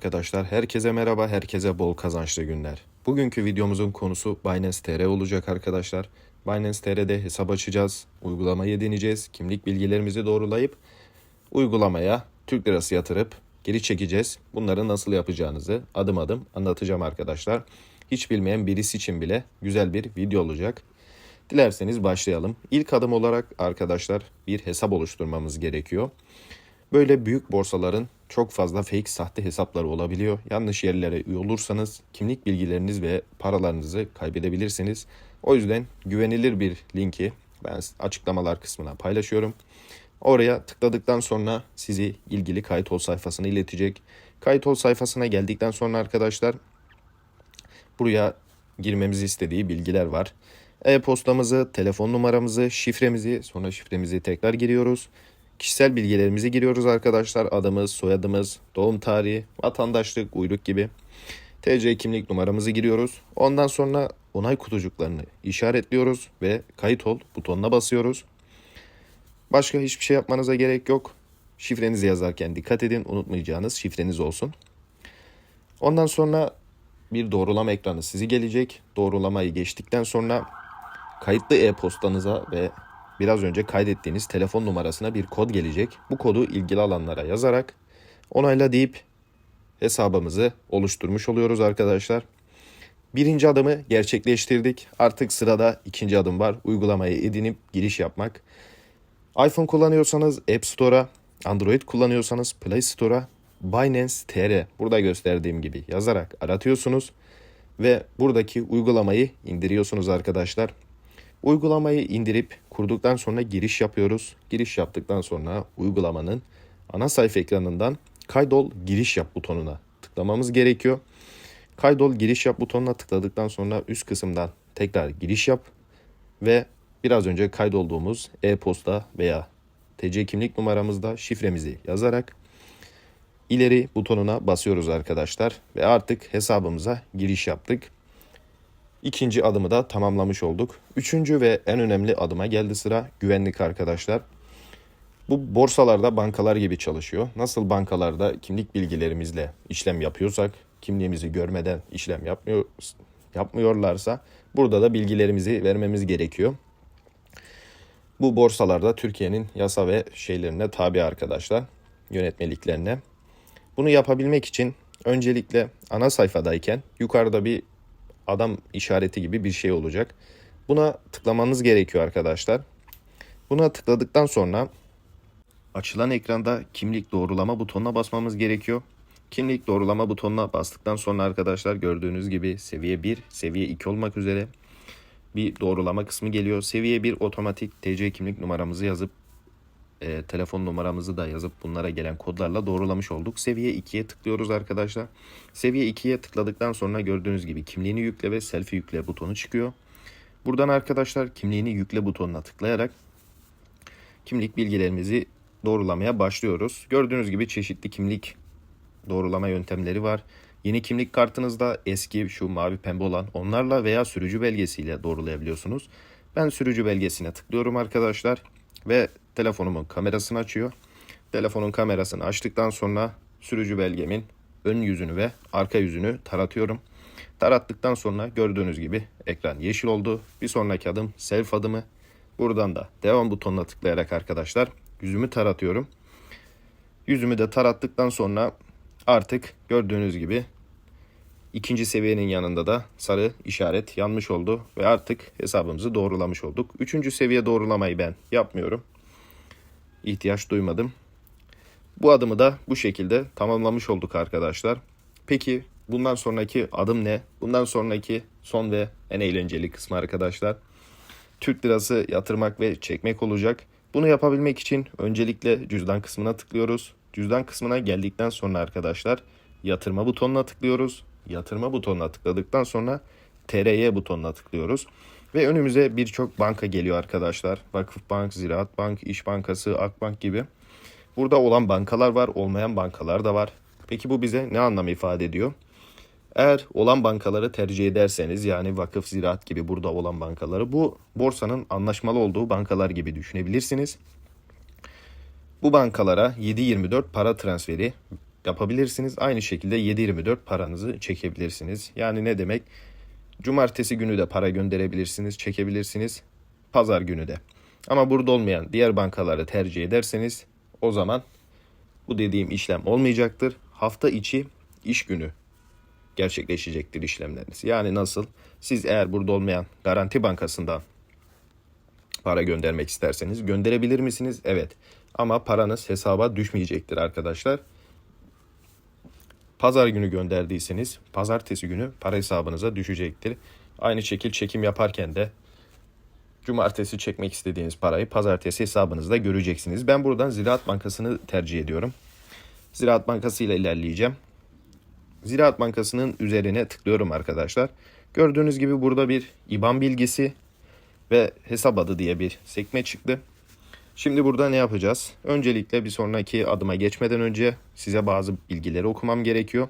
arkadaşlar. Herkese merhaba, herkese bol kazançlı günler. Bugünkü videomuzun konusu Binance TR olacak arkadaşlar. Binance TR'de hesap açacağız, uygulamayı deneyeceğiz, kimlik bilgilerimizi doğrulayıp uygulamaya Türk lirası yatırıp geri çekeceğiz. Bunları nasıl yapacağınızı adım adım anlatacağım arkadaşlar. Hiç bilmeyen birisi için bile güzel bir video olacak. Dilerseniz başlayalım. İlk adım olarak arkadaşlar bir hesap oluşturmamız gerekiyor. Böyle büyük borsaların çok fazla fake sahte hesapları olabiliyor. Yanlış yerlere üye olursanız kimlik bilgileriniz ve paralarınızı kaybedebilirsiniz. O yüzden güvenilir bir linki ben açıklamalar kısmına paylaşıyorum. Oraya tıkladıktan sonra sizi ilgili kayıt ol sayfasına iletecek. Kayıt ol sayfasına geldikten sonra arkadaşlar buraya girmemizi istediği bilgiler var. E-postamızı, telefon numaramızı, şifremizi, sonra şifremizi tekrar giriyoruz. Kişisel bilgilerimizi giriyoruz arkadaşlar. Adımız, soyadımız, doğum tarihi, vatandaşlık, uyruk gibi. TC kimlik numaramızı giriyoruz. Ondan sonra onay kutucuklarını işaretliyoruz ve kayıt ol butonuna basıyoruz. Başka hiçbir şey yapmanıza gerek yok. Şifrenizi yazarken dikkat edin. Unutmayacağınız şifreniz olsun. Ondan sonra bir doğrulama ekranı sizi gelecek. Doğrulamayı geçtikten sonra kayıtlı e-postanıza ve biraz önce kaydettiğiniz telefon numarasına bir kod gelecek. Bu kodu ilgili alanlara yazarak onayla deyip hesabımızı oluşturmuş oluyoruz arkadaşlar. Birinci adımı gerçekleştirdik. Artık sırada ikinci adım var. Uygulamayı edinip giriş yapmak. iPhone kullanıyorsanız App Store'a, Android kullanıyorsanız Play Store'a Binance TR burada gösterdiğim gibi yazarak aratıyorsunuz ve buradaki uygulamayı indiriyorsunuz arkadaşlar. Uygulamayı indirip kurduktan sonra giriş yapıyoruz. Giriş yaptıktan sonra uygulamanın ana sayfa ekranından kaydol giriş yap butonuna tıklamamız gerekiyor. Kaydol giriş yap butonuna tıkladıktan sonra üst kısımdan tekrar giriş yap ve biraz önce kaydolduğumuz e-posta veya TC kimlik numaramızda şifremizi yazarak ileri butonuna basıyoruz arkadaşlar ve artık hesabımıza giriş yaptık. İkinci adımı da tamamlamış olduk. Üçüncü ve en önemli adıma geldi sıra güvenlik arkadaşlar. Bu borsalarda bankalar gibi çalışıyor. Nasıl bankalarda kimlik bilgilerimizle işlem yapıyorsak, kimliğimizi görmeden işlem yapmıyor yapmıyorlarsa burada da bilgilerimizi vermemiz gerekiyor. Bu borsalarda Türkiye'nin yasa ve şeylerine tabi arkadaşlar, yönetmeliklerine. Bunu yapabilmek için öncelikle ana sayfadayken yukarıda bir adam işareti gibi bir şey olacak. Buna tıklamanız gerekiyor arkadaşlar. Buna tıkladıktan sonra açılan ekranda kimlik doğrulama butonuna basmamız gerekiyor. Kimlik doğrulama butonuna bastıktan sonra arkadaşlar gördüğünüz gibi seviye 1, seviye 2 olmak üzere bir doğrulama kısmı geliyor. Seviye 1 otomatik TC kimlik numaramızı yazıp e, telefon numaramızı da yazıp bunlara gelen kodlarla doğrulamış olduk. Seviye 2'ye tıklıyoruz arkadaşlar. Seviye 2'ye tıkladıktan sonra gördüğünüz gibi kimliğini yükle ve selfie yükle butonu çıkıyor. Buradan arkadaşlar kimliğini yükle butonuna tıklayarak kimlik bilgilerimizi doğrulamaya başlıyoruz. Gördüğünüz gibi çeşitli kimlik doğrulama yöntemleri var. Yeni kimlik kartınızda eski şu mavi pembe olan onlarla veya sürücü belgesiyle doğrulayabiliyorsunuz. Ben sürücü belgesine tıklıyorum arkadaşlar ve telefonumun kamerasını açıyor. Telefonun kamerasını açtıktan sonra sürücü belgemin ön yüzünü ve arka yüzünü taratıyorum. Tarattıktan sonra gördüğünüz gibi ekran yeşil oldu. Bir sonraki adım self adımı. Buradan da devam butonuna tıklayarak arkadaşlar yüzümü taratıyorum. Yüzümü de tarattıktan sonra artık gördüğünüz gibi ikinci seviyenin yanında da sarı işaret yanmış oldu ve artık hesabımızı doğrulamış olduk. Üçüncü seviye doğrulamayı ben yapmıyorum. İhtiyaç duymadım. Bu adımı da bu şekilde tamamlamış olduk arkadaşlar. Peki bundan sonraki adım ne? Bundan sonraki son ve en eğlenceli kısmı arkadaşlar. Türk lirası yatırmak ve çekmek olacak. Bunu yapabilmek için öncelikle cüzdan kısmına tıklıyoruz. Cüzdan kısmına geldikten sonra arkadaşlar yatırma butonuna tıklıyoruz. Yatırma butonuna tıkladıktan sonra TRY butonuna tıklıyoruz. Ve önümüze birçok banka geliyor arkadaşlar. Vakıfbank, Ziraat Bank, İş Bankası, Akbank gibi. Burada olan bankalar var, olmayan bankalar da var. Peki bu bize ne anlam ifade ediyor? Eğer olan bankaları tercih ederseniz yani vakıf, ziraat gibi burada olan bankaları bu borsanın anlaşmalı olduğu bankalar gibi düşünebilirsiniz. Bu bankalara 7-24 para transferi yapabilirsiniz. Aynı şekilde 7-24 paranızı çekebilirsiniz. Yani ne demek? Cumartesi günü de para gönderebilirsiniz, çekebilirsiniz. Pazar günü de. Ama burada olmayan diğer bankaları tercih ederseniz o zaman bu dediğim işlem olmayacaktır. Hafta içi iş günü gerçekleşecektir işlemleriniz. Yani nasıl? Siz eğer burada olmayan Garanti Bankası'ndan para göndermek isterseniz gönderebilir misiniz? Evet. Ama paranız hesaba düşmeyecektir arkadaşlar. Pazar günü gönderdiyseniz pazartesi günü para hesabınıza düşecektir. Aynı şekil çekim yaparken de cumartesi çekmek istediğiniz parayı pazartesi hesabınızda göreceksiniz. Ben buradan Ziraat Bankası'nı tercih ediyorum. Ziraat Bankası ile ilerleyeceğim. Ziraat Bankası'nın üzerine tıklıyorum arkadaşlar. Gördüğünüz gibi burada bir IBAN bilgisi ve hesap adı diye bir sekme çıktı. Şimdi burada ne yapacağız? Öncelikle bir sonraki adıma geçmeden önce size bazı bilgileri okumam gerekiyor.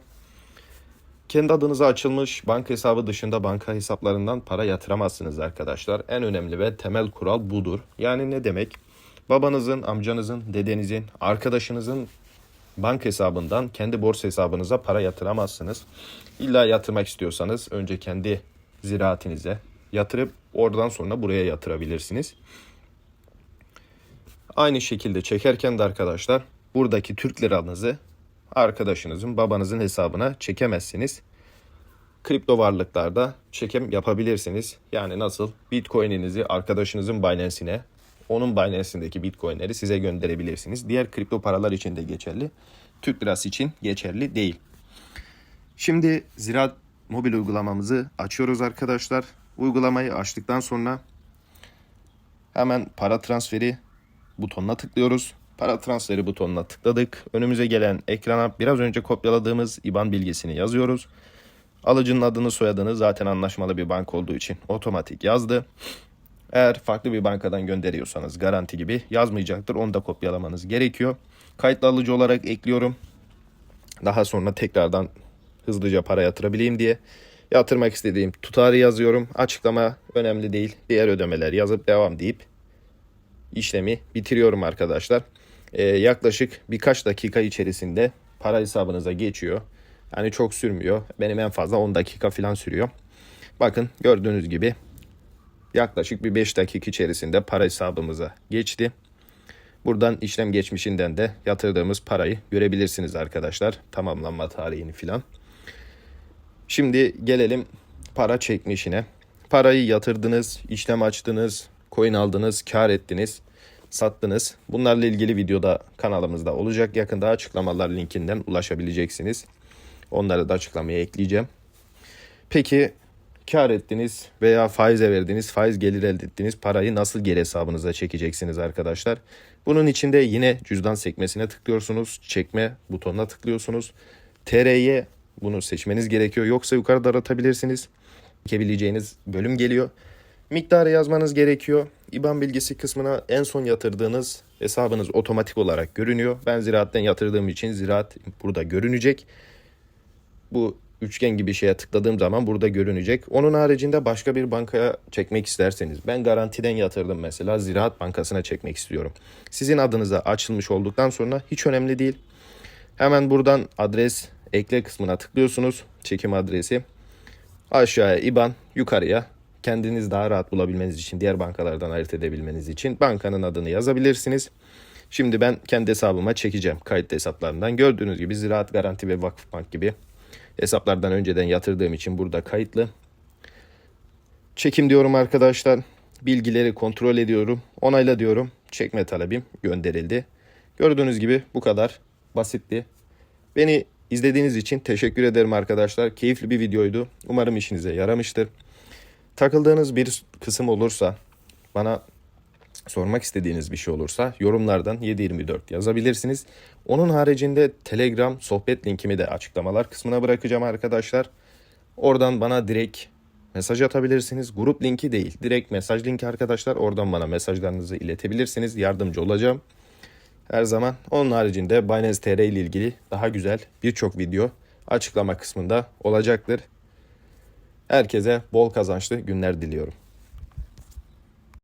Kendi adınıza açılmış banka hesabı dışında banka hesaplarından para yatıramazsınız arkadaşlar. En önemli ve temel kural budur. Yani ne demek? Babanızın, amcanızın, dedenizin, arkadaşınızın banka hesabından kendi borsa hesabınıza para yatıramazsınız. İlla yatırmak istiyorsanız önce kendi ziraatinize yatırıp oradan sonra buraya yatırabilirsiniz. Aynı şekilde çekerken de arkadaşlar buradaki Türk liranızı arkadaşınızın, babanızın hesabına çekemezsiniz. Kripto varlıklarda çekim yapabilirsiniz. Yani nasıl? Bitcoin'inizi arkadaşınızın Binance'ine, onun Binance'indeki Bitcoin'leri size gönderebilirsiniz. Diğer kripto paralar için de geçerli. Türk lirası için geçerli değil. Şimdi Ziraat mobil uygulamamızı açıyoruz arkadaşlar. Uygulamayı açtıktan sonra hemen para transferi butonuna tıklıyoruz. Para transferi butonuna tıkladık. Önümüze gelen ekrana biraz önce kopyaladığımız IBAN bilgisini yazıyoruz. Alıcının adını soyadını zaten anlaşmalı bir bank olduğu için otomatik yazdı. Eğer farklı bir bankadan gönderiyorsanız garanti gibi yazmayacaktır. Onu da kopyalamanız gerekiyor. Kayıtlı alıcı olarak ekliyorum. Daha sonra tekrardan hızlıca para yatırabileyim diye yatırmak istediğim tutarı yazıyorum. Açıklama önemli değil. Diğer ödemeler yazıp devam deyip işlemi bitiriyorum arkadaşlar. Ee, yaklaşık birkaç dakika içerisinde para hesabınıza geçiyor. Yani çok sürmüyor. Benim en fazla 10 dakika falan sürüyor. Bakın gördüğünüz gibi yaklaşık bir 5 dakika içerisinde para hesabımıza geçti. Buradan işlem geçmişinden de yatırdığımız parayı görebilirsiniz arkadaşlar. Tamamlanma tarihini filan. Şimdi gelelim para çekmişine. Parayı yatırdınız, işlem açtınız, coin aldınız, kar ettiniz, sattınız. Bunlarla ilgili videoda kanalımızda olacak. Yakında açıklamalar linkinden ulaşabileceksiniz. Onları da açıklamaya ekleyeceğim. Peki kar ettiniz veya faize verdiniz, faiz gelir elde ettiğiniz parayı nasıl geri hesabınıza çekeceksiniz arkadaşlar? Bunun için de yine cüzdan sekmesine tıklıyorsunuz. Çekme butonuna tıklıyorsunuz. TR'ye bunu seçmeniz gerekiyor. Yoksa yukarıda aratabilirsiniz. Çekebileceğiniz bölüm geliyor. Miktarı yazmanız gerekiyor. IBAN bilgisi kısmına en son yatırdığınız hesabınız otomatik olarak görünüyor. Ben ziraatten yatırdığım için ziraat burada görünecek. Bu üçgen gibi şeye tıkladığım zaman burada görünecek. Onun haricinde başka bir bankaya çekmek isterseniz ben garantiden yatırdım mesela Ziraat Bankası'na çekmek istiyorum. Sizin adınıza açılmış olduktan sonra hiç önemli değil. Hemen buradan adres ekle kısmına tıklıyorsunuz. Çekim adresi. Aşağıya IBAN, yukarıya kendiniz daha rahat bulabilmeniz için, diğer bankalardan ayırt edebilmeniz için bankanın adını yazabilirsiniz. Şimdi ben kendi hesabıma çekeceğim kayıtlı hesaplarından. Gördüğünüz gibi Ziraat Garanti ve Vakıfbank gibi hesaplardan önceden yatırdığım için burada kayıtlı. Çekim diyorum arkadaşlar. Bilgileri kontrol ediyorum. Onayla diyorum. Çekme talebim gönderildi. Gördüğünüz gibi bu kadar basitti. Beni izlediğiniz için teşekkür ederim arkadaşlar. Keyifli bir videoydu. Umarım işinize yaramıştır. Takıldığınız bir kısım olursa bana sormak istediğiniz bir şey olursa yorumlardan 724 yazabilirsiniz. Onun haricinde Telegram sohbet linkimi de açıklamalar kısmına bırakacağım arkadaşlar. Oradan bana direkt mesaj atabilirsiniz. Grup linki değil, direkt mesaj linki arkadaşlar. Oradan bana mesajlarınızı iletebilirsiniz. Yardımcı olacağım. Her zaman onun haricinde Binance TR ile ilgili daha güzel birçok video açıklama kısmında olacaktır. Herkese bol kazançlı günler diliyorum.